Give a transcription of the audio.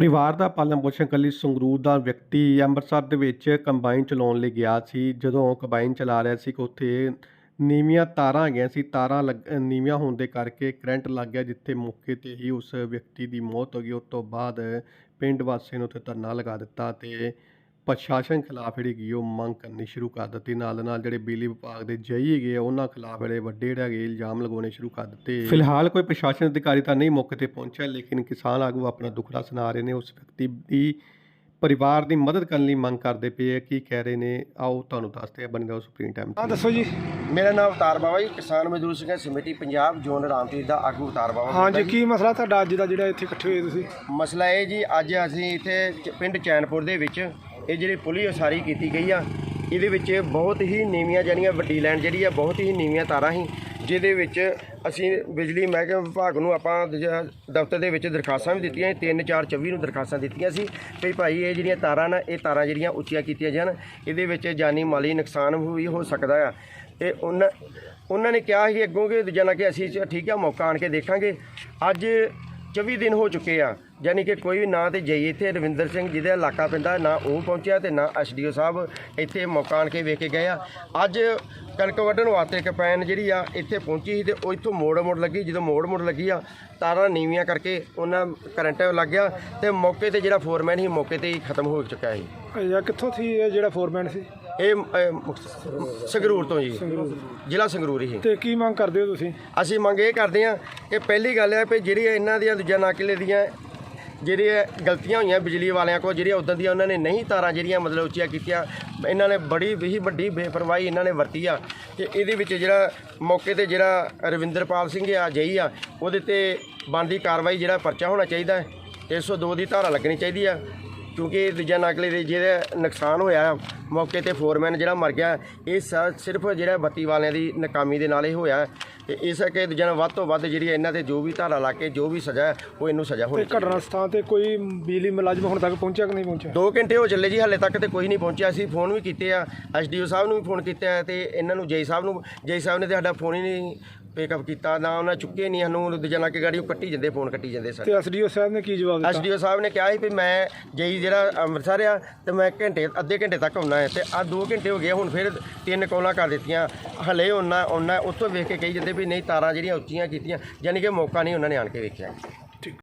ਪਰਿਵਾਰ ਦਾ ਪਾਲਣ ਪੋਸ਼ਣ ਕਰਨ ਸੰਗਰੂਰ ਦਾ ਵਿਅਕਤੀ ਅੰਮ੍ਰਿਤਸਰ ਦੇ ਵਿੱਚ ਕੰਬਾਈਨ ਚਲਾਉਣ ਲਈ ਗਿਆ ਸੀ। ਜਦੋਂ ਕੰਬਾਈਨ ਚਲਾ ਰਿਹਾ ਸੀ ਕਿ ਉੱਥੇ ਨੀਵੀਆਂ ਤਾਰਾਂ ਹੈਗੀਆਂ ਸੀ, ਤਾਰਾਂ ਲੱਗ, ਨੀਵੀਆਂ ਹੋਣ ਦੇ ਕਰਕੇ ਕਰੰਟ ਲੱਗ ਗਿਆ, ਜਿੱਥੇ ਮੌਕੇ ਤੇ ਹੀ ਉਸ ਵਿਅਕਤੀ ਦੀ ਮੌਤ ਹੋ ਗਈ। ਉਸ ਤੋਂ ਬਾਅਦ ਪਿੰਡ ਵਾਸੀਆਂ ਨੇ ਉੱਥੇ ਧਰਨਾ ਲਗਾ ਦਿੱਤਾ ਤੇ ਪ੍ਰਸ਼ਾਸਨ ਖਿਲਾਫ ਜਿਹੜੀ ਗਈ ਉਹ ਮੰਗ ਕਰਨੀ ਸ਼ੁਰੂ ਕਰ ਦਿੱਤੀ। ਨਾਲ ਦੇ ਨਾਲ ਜਿਹੜੇ ਬਿਜਲੀ ਵਿਭਾਗ ਦੇ ਜਈ ਹੈਗੇ ਆ, ਉਹਨਾਂ ਖਿਲਾਫ ਜਿਹੜੇ ਵੱਡੇ ਜਿਹੜੇ ਹੈਗੇ ਇਲਜ਼ਾਮ ਲਗਾਉਣੇ ਸ਼ੁਰੂ ਕਰ ਦਿੱਤੇ। ਫਿਲਹਾਲ ਕੋਈ ਪ੍ਰਸ਼ਾਸਨ ਅਧਿਕਾਰੀ ਤਾਂ ਨਹੀਂ ਮੌਕੇ ਤੇ ਪਹੁੰਚਿਆ ਲੇਕਿਨ ਕਿਸਾਨ ਆਗੂ ਆਪਣਾ ਦੁੱਖੜਾ ਸੁਣਾ ਰਹੇ ਨੇ। ਉਸ ਵਿਅਕਤੀ ਦੀ ਪਰਿਵਾਰ ਦੀ ਮਦਦ ਕਰਨ ਲਈ ਮੰਗ ਕਰਦੇ ਪਏ ਆ। ਕੀ ਕਹਿ ਰਹੇ ਨੇ? ਆਓ ਤੁਹਾਨੂੰ ਦੱਸਦੇ ਆ ਬਣਦਾ ਸੁਪਰੀਮ ਟਾਈਮ ਹਾਂ ਦੱਸੋ ਜੀ। ਮੇਰਾ ਨਾਮ ਅਵਤਾਰ ਬਾਵਾ ਜੀ ਕਿਸਾਨ ਮਜ਼ਦੂਰ ਸੰਘਰਸ਼ ਸਮਿਤੀ ਪੰਜਾਬ ਜ਼ੋਨ ਰਾਮਤੀਰ ਦਾ ਆਗੂ ਅਵਤਾਰ ਬਾਵਾ ਹਾਂ ਬੋਲਦਾ ਜੀ। ਕੀ ਮਸਲਾ ਤੁਹਾਡਾ ਅੱਜ ਦਾ ਜਿਹੜਾ ਇੱਥੇ ਇਕੱਠੇ ਹੋਏ ਤੁਸੀਂ? ਮਸਲਾ ਇਹ ਜੀ ਅੱਜ ਅਸੀਂ ਇੱਥੇ ਚ- ਪਿੰਡ ਚੈਨਪੁਰ ਦੇ ਵਿੱਚ ਇਹ ਜਿਹੜੀ ਪੁਲੀ ਉਸਾਰੀ ਕੀਤੀ ਗਈ ਆ, ਇਹਦੇ ਵਿੱਚ ਬਹੁਤ ਹੀ ਨੀਵੀਆਂ ਜਿਹੜੀਆਂ ਵੱਡੀ ਲਾਈਨ ਜਿਹੜੀ ਆ, ਬਹੁਤ ਹੀ ਨੀਵੀਆਂ ਤਾਰਾਂ ਸੀ, ਜਿਹਦੇ ਵਿੱਚ ਅਸੀਂ ਬਿਜਲੀ ਮਹਿਕਮੇ ਵਿਭਾਗ ਨੂੰ ਆਪਾਂ ਦਫ਼ਤਰ ਦੇ ਵਿੱਚ ਦਰਖਾਸਤਾਂ ਵੀ ਦਿੱਤੀਆਂ 3 4 24 ਨੂੰ ਦਰਖਾਸਤਾਂ ਦਿੱਤੀਆਂ ਸੀ, ਵੀ ਭਾਈ ਇਹ ਜਿਹੜੀਆਂ ਤਾਰਾਂ ਨਾ, ਇਹ ਤਾਰਾਂ ਜਿਹੜੀਆਂ ਉੱਚੀਆਂ ਕੀਤੀਆਂ ਜਾਣ, ਇਹਦੇ ਵਿੱਚ ਜਾਨੀ ਮਾਲੀ ਨੁਕਸਾਨ ਵੀ ਹੋ ਸਕਦਾ ਆ। ਤੇ ਉਹਨਾਂ ਉਹਨਾਂ ਨੇ ਕਿਹਾ ਸੀ ਅੱਗੋਂ ਕਿ ਦੂਜਾ ਕਿ ਅਸੀਂ ਠੀਕ ਆ, ਮੌਕਾ ਆਣ ਕੇ ਦੇਖਾਂਗੇ। ਅੱਜ 24 ਦਿਨ ਹੋ ਚੁੱਕੇ ਆ ਯਾਨੀ ਕਿ ਕੋਈ ਵੀ ਨਾ ਤੇ ਜਈ ਇੱਥੇ ਰਵਿੰਦਰ ਸਿੰਘ ਜਿਹਦਾ ਇਲਾਕਾ ਪੈਂਦਾ ਨਾ ਉਹ ਪਹੁੰਚਿਆ ਤੇ ਨਾ ਐਸਡੀਓ ਸਾਹਿਬ ਇੱਥੇ ਮੌਕਾ ਆਣ ਕੇ ਵੇਖ ਕੇ ਗਏ ਆ। ਅੱਜ ਕਣਕ ਵੱਢਣ ਵਾਸਤੇ ਕਪੈਨ ਜਿਹੜੀ ਆ ਇੱਥੇ ਪਹੁੰਚੀ ਸੀ ਤੇ ਉਹ ਇੱਥੋਂ ਮੋੜ ਮੋੜ ਲੱਗੀ ਜਦੋਂ ਮੋੜ ਮੋੜ ਲੱਗੀ ਆ ਤਾਰਾਂ ਨੀਵੀਆਂ ਕਰਕੇ ਉਹਨਾਂ ਕਰੰਟ ਲੱਗ ਗਿਆ ਤੇ ਮੌਕੇ ਤੇ ਜਿਹੜਾ ਫੋਰਮੈਨ ਸੀ ਮੌਕੇ ਤੇ ਹੀ ਖਤਮ ਹੋ ਚੁੱਕਾ ਸੀ। ਇਹ ਕਿੱਥੋਂ ਸੀ ਇਹ ਜਿਹੜਾ ਫੋਰਮੈਨ ਸੀ? ਇਹ ਸੰਗਰੂਰ ਤੋਂ ਜੀ ਜ਼ਿਲ੍ਹਾ ਸੰਗਰੂਰ ਹੀ। ਤੇ ਕੀ ਮੰਗ ਕਰਦੇ ਹੋ ਤੁਸੀਂ? ਅਸੀਂ ਮੰਗ ਇਹ ਕਰਦੇ ਹਾਂ ਕਿ ਪਹਿਲੀ ਗੱਲ ਹੈ ਵੀ ਜਿਹੜੀ ਇਹਨਾਂ ਦੀਆਂ ਦੂਜਾ ਨਾਕਿਲੇ ਦੀਆਂ ਜਿਹੜੀਆਂ ਗਲਤੀਆਂ ਹੋਈਆਂ ਬਿਜਲੀ ਵਾਲਿਆਂ ਕੋਲ, ਜਿਹੜੀਆਂ ਉਦੋਂ ਦੀਆਂ ਉਹਨਾਂ ਨੇ ਨਹੀਂ ਤਾਰਾਂ ਜਿਹੜੀਆਂ ਮਤਲਬ ਉੱਚੀਆਂ ਕੀਤੀਆਂ, ਇਹਨਾਂ ਨੇ ਬੜੀ ਵੀ ਵੱਡੀ ਬੇਪਰਵਾਹੀ ਇਹਨਾਂ ਨੇ ਵਰਤੀ ਆ। ਤੇ ਇਹਦੇ ਵਿੱਚ ਜਿਹੜਾ ਮੌਕੇ ਤੇ ਜਿਹੜਾ ਰਵਿੰਦਰਪਾਲ ਸਿੰਘ ਆ, ਜਈ ਆ, ਉਹਦੇ ਤੇ ਬਣਦੀ ਕਾਰਵਾਈ ਜਿਹੜਾ ਪਰਚਾ ਹੋਣਾ ਚਾਹੀਦਾ ਹੈ। 102 ਦੀ ਧਾਰਾ ਲੱਗਣੀ ਚਾਹੀਦੀ ਆ। ਕਿਉਂਕਿ ਦੂਜਾ ਨਕਲੇ ਦੇ ਜਿਹੜਾ ਨੁਕਸਾਨ ਹੋਇਆ ਮੌਕੇ ਤੇ ਫੋਰਮੈਨ ਜਿਹੜਾ ਮਰ ਗਿਆ ਇਹ ਸ- ਸਿਰਫ ਜਿਹੜਾ ਬੱਤੀ ਵਾਲਿਆਂ ਦੀ ਨਾਕਾਮੀ ਦੇ ਨਾਲ ਹੀ ਹੋਇਆ। ਤੇ ਇਸ ਕਰਕੇ ਦੂਜਾ ਨਾਲ ਵੱਧ ਤੋਂ ਵੱਧ ਜਿਹੜੀ ਇਹਨਾਂ ਤੇ ਜੋ ਵੀ ਧਾਰਾ ਲਾ ਕੇ ਜੋ ਵੀ ਸਜ਼ਾ ਹੈ, ਉਹ ਇਹਨੂੰ ਸਜ਼ਾ ਤੇ ਹੋਣੀ ਚਾਹੀਦੀ ਘਟਨਾ ਸਥਾਨ ਤੇ ਕੋਈ ਬਿਜਲੀ ਮੁਲਾਜ਼ਮ ਹੁਣ ਤੱਕ ਪਹੁੰਚਿਆ ਕਿ ਨਹੀਂ ਪਹੁੰਚਿਆ? ਦੋ ਘੰਟੇ ਹੋ ਚੱਲੇ ਜੀ ਹਾਲੇ ਤੱਕ ਤੇ ਕੋਈ ਨਹੀਂ ਪਹੁੰਚਿਆ। ਅਸੀਂ ਫੋਨ ਵੀ ਕੀਤੇ ਆ ਐਸਡੀਓ ਸਾਹਿਬ ਨੂੰ ਵੀ ਫੋਨ ਕੀਤਾ ਹੈ ਤੇ ਇਹਨਾਂ ਨੂੰ ਜੈ ਸਾਹਿਬ ਨੂੰ ਜੈ ਸਾਹਿਬ ਨੇ ਤੇ ਸਾਡਾ ਫੋਨ ਹੀ ਨਹੀਂ ਪਿਕਅਪ ਕੀਤਾ ਨਾ ਉਹਨਾਂ ਚੁੱਕੇ ਨਹੀਂ ਸਾਨੂੰ ਦੂਜਾ ਨਾਲ ਕਿ ਗਾੜੀ ਉਹ ਕੱਟੀ ਜਾਂਦੇ ਫੋਨ ਕੱਟੀ ਜਾਂਦੇ ਸਰ। ਤੇ ਐਸਡੀਓ ਸਾਹਿਬ ਨੇ ਕੀ ਜਵਾਬ ਦਿੱਤਾ? ਐਸਡੀਓ ਸਾਹਿਬ ਨੇ ਕਿਹਾ ਸੀ ਵੀ ਮੈਂ ਜਈ ਮੇਰਾ ਅੰਮ੍ਰਿਤਸਰ ਆ ਤੇ ਮੈਂ ਘੰਟੇ, ਅੱਧੇ ਘੰਟੇ ਤੱਕ ਆਉਣਾ ਹੈ ਤੇ ਆ 2 ਘੰਟੇ ਹੋ ਗਏ ਹੁਣ ਫਿਰ ਤਿੰਨ ਕੋਲਾਂ ਕਰ ਦਿੱਤੀਆਂ। ਹਲੇ ਉਹਨਾਂ ਉਹਨਾਂ ਉੱਥੋਂ ਵੇਖ ਕੇ ਕਹੀ ਜਾਂਦੇ ਵੀ ਨਹੀਂ, ਤਾਰਾਂ ਜਿਹੜੀਆਂ ਉੱਚੀਆਂ ਕੀਤੀਆਂ ਯਾਨੀ ਕਿ ਮੌਕਾ ਨਹੀਂ ਉਹਨਾਂ ਨੇ ਆਣ ਕੇ ਵੇਖਿਆ।